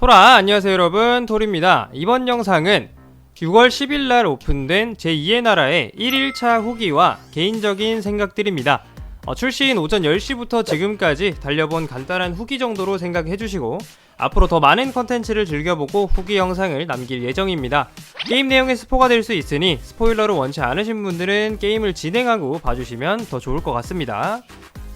토라 안녕하세요 여러분. 토리입니다. 이번 영상은 6월 10일날 오픈된 제2의 나라의 1일차 후기와 개인적인 생각들입니다. 어, 출시인 오전 10시부터 지금까지 달려본 간단한 후기 정도로 생각해주시고 앞으로 더 많은 컨텐츠를 즐겨보고 후기 영상을 남길 예정입니다. 게임 내용에 스포가 될 수 있으니 스포일러를 원치 않으신 분들은 게임을 진행하고 봐주시면 더 좋을 것 같습니다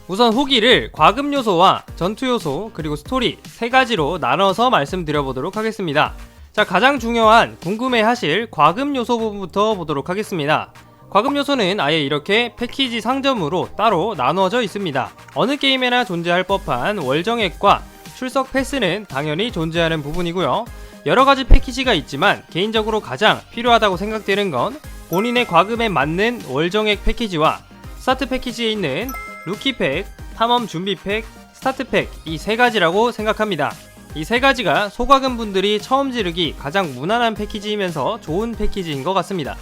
우선 후기를 과금 요소와 전투 요소 그리고 스토리 세 가지로 나눠서 말씀드려 보도록 하겠습니다. 자 가장 중요한 궁금해 하실 과금 요소 부분부터 보도록 하겠습니다. 과금 요소는 아예 이렇게 패키지 상점으로 따로 나누어져 있습니다. 어느 게임에나 존재할 법한 월정액과 출석 패스는 당연히 존재하는 부분이고요. 여러 가지 패키지가 있지만 개인적으로 가장 필요하다고 생각되는 건 본인의 과금에 맞는 월정액 패키지와 스타트 패키지에 있는 루키팩, 탐험 준비팩, 스타트팩 이 세 가지라고 생각합니다. 이 세 가지가 소과금 분들이 처음 지르기 가장 무난한 패키지이면서 좋은 패키지인 것 같습니다.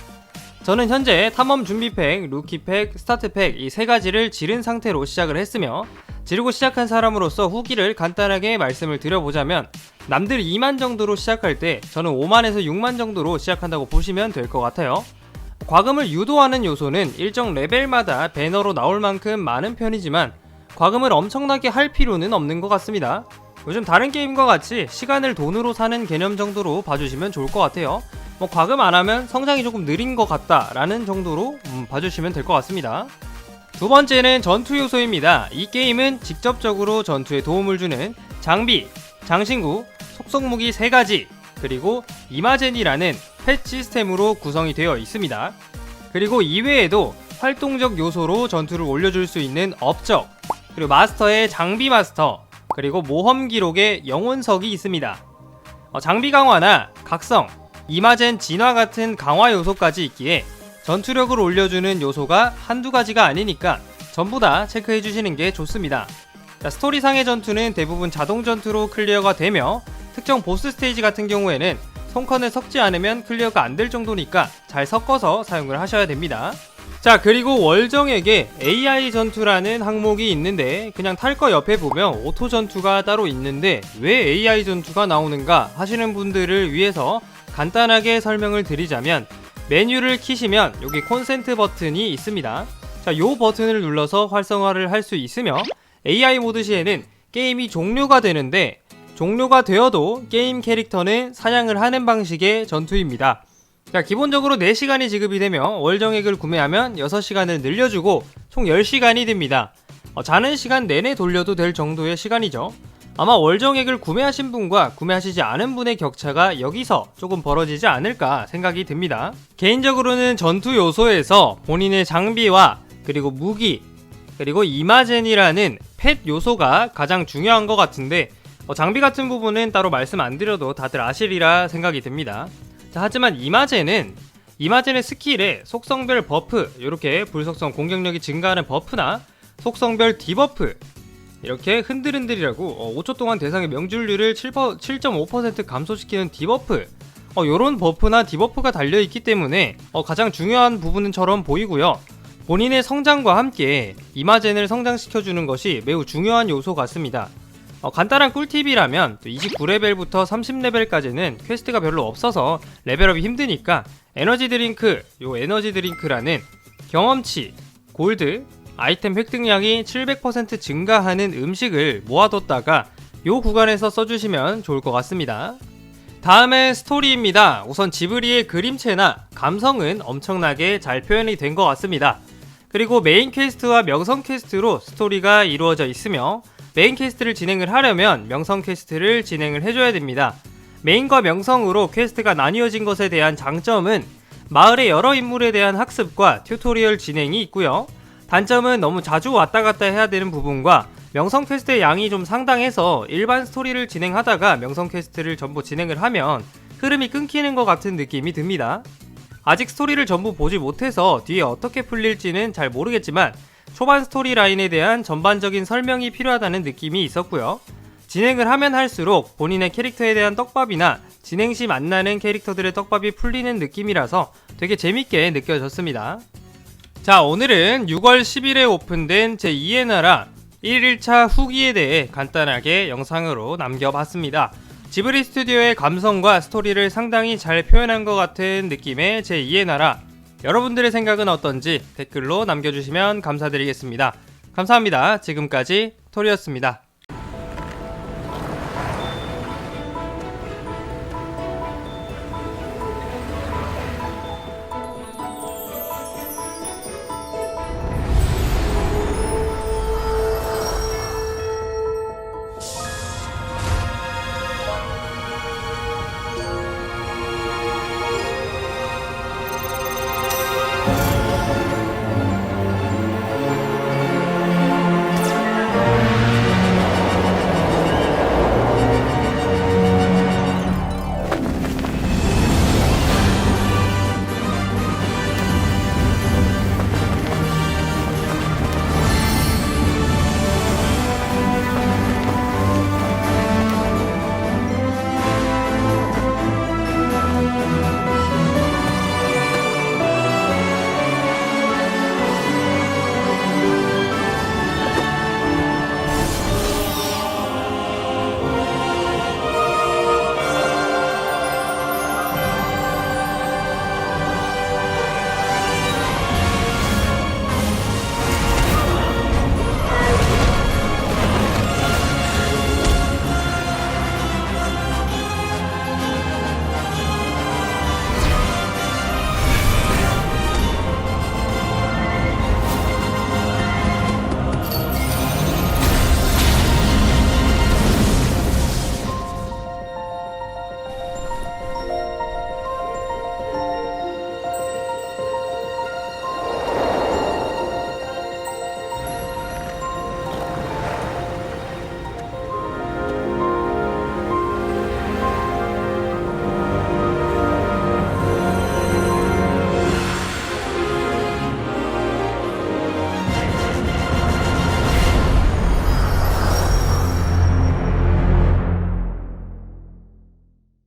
저는 현재 탐험 준비팩, 루키팩, 스타트팩 이 세 가지를 지른 상태로 시작을 했으며 지르고 시작한 사람으로서 후기를 간단하게 말씀을 드려보자면 남들 2만 정도로 시작할 때 저는 5만에서 6만 정도로 시작한다고 보시면 될 것 같아요. 과금을 유도하는 요소는 일정 레벨마다 배너로 나올 만큼 많은 편이지만 과금을 엄청나게 할 필요는 없는 것 같습니다. 요즘 다른 게임과 같이 시간을 돈으로 사는 개념 정도로 봐주시면 좋을 것 같아요. 뭐 과금 안 하면 성장이 조금 느린 것 같다라는 정도로 음, 봐주시면 될 것 같습니다. 두 번째는 전투 요소입니다. 이 게임은 직접적으로 전투에 도움을 주는 장비, 장신구, 속성 무기 3가지, 그리고 이마젠이라는 펫 시스템으로 구성이 되어 있습니다. 그리고 이외에도 활동적 요소로 전투를 올려줄 수 있는 업적, 그리고 마스터의 장비 마스터, 그리고 모험 기록의 영혼석이 있습니다. 어, 장비 강화나 각성, 이마젠 진화 같은 강화 요소까지 있기에 전투력을 올려주는 요소가 한두 가지가 아니니까 전부 다 체크해 주시는 게 좋습니다. 자, 스토리상의 전투는 대부분 자동 전투로 클리어가 되며 특정 보스 스테이지 같은 경우에는 손컨을 섞지 않으면 클리어가 안 될 정도니까 잘 섞어서 사용을 하셔야 됩니다. 자 그리고 월정에게 AI 전투라는 항목이 있는데 그냥 탈 거 옆에 보면 오토 전투가 따로 있는데 왜 AI 전투가 나오는가 하시는 분들을 위해서 간단하게 설명을 드리자면 메뉴를 키시면 여기 콘센트 버튼이 있습니다. 자, 요 버튼을 눌러서 활성화를 할 수 있으며 AI 모드 시에는 게임이 종료가 되는데 종료가 되어도 게임 캐릭터는 사냥을 하는 방식의 전투입니다. 자, 기본적으로 4시간이 지급이 되며 월정액을 구매하면 6시간을 늘려주고 총 10시간이 됩니다. 어, 자는 시간 내내 돌려도 될 정도의 시간이죠. 아마 월정액을 구매하신 분과 구매하시지 않은 분의 격차가 여기서 조금 벌어지지 않을까 생각이 듭니다. 개인적으로는 전투 요소에서 본인의 장비와 그리고 무기 그리고 이마젠이라는 펫 요소가 가장 중요한 것 같은데 어, 장비 같은 부분은 따로 말씀 안 드려도 다들 아시리라 생각이 듭니다. 자, 하지만 이마젠은 이마젠의 스킬에 속성별 버프, 이렇게 불속성 공격력이 증가하는 버프나 속성별 디버프 이렇게 흔들흔들이라고 어, 5초 동안 대상의 명중률을 7.5% 감소시키는 디버프 어, 요런 버프나 디버프가 달려있기 때문에 어, 가장 중요한 부분처럼 보이고요. 본인의 성장과 함께 이마젠을 성장시켜주는 것이 매우 중요한 요소 같습니다. 어, 간단한 꿀팁이라면 29레벨부터 30레벨까지는 퀘스트가 별로 없어서 레벨업이 힘드니까 에너지 드링크, 요 에너지 드링크라는 경험치, 골드, 아이템 획득량이 700% 증가하는 음식을 모아뒀다가 요 구간에서 써주시면 좋을 것 같습니다. 다음은 스토리입니다. 우선 지브리의 그림체나 감성은 엄청나게 잘 표현이 된 것 같습니다. 그리고 메인 퀘스트와 명성 퀘스트로 스토리가 이루어져 있으며 메인 퀘스트를 진행을 하려면 명성 퀘스트를 진행을 해줘야 됩니다. 메인과 명성으로 퀘스트가 나뉘어진 것에 대한 장점은 마을의 여러 인물에 대한 학습과 튜토리얼 진행이 있고요. 단점은 너무 자주 왔다 갔다 해야 되는 부분과 명성 퀘스트의 양이 좀 상당해서 일반 스토리를 진행하다가 명성 퀘스트를 전부 진행을 하면 흐름이 끊기는 것 같은 느낌이 듭니다. 아직 스토리를 전부 보지 못해서 뒤에 어떻게 풀릴지는 잘 모르겠지만 초반 스토리 라인에 대한 전반적인 설명이 필요하다는 느낌이 있었고요. 진행을 하면 할수록 본인의 캐릭터에 대한 떡밥이나 진행 시 만나는 캐릭터들의 떡밥이 풀리는 느낌이라서 되게 재밌게 느껴졌습니다. 자, 오늘은 6월 10일에 오픈된 제2의 나라 1일차 후기에 대해 간단하게 영상으로 남겨봤습니다. 지브리 스튜디오의 감성과 스토리를 상당히 잘 표현한 것 같은 느낌의 제2의 나라. 여러분들의 생각은 어떤지 댓글로 남겨주시면 감사드리겠습니다. 감사합니다. 지금까지 토리였습니다.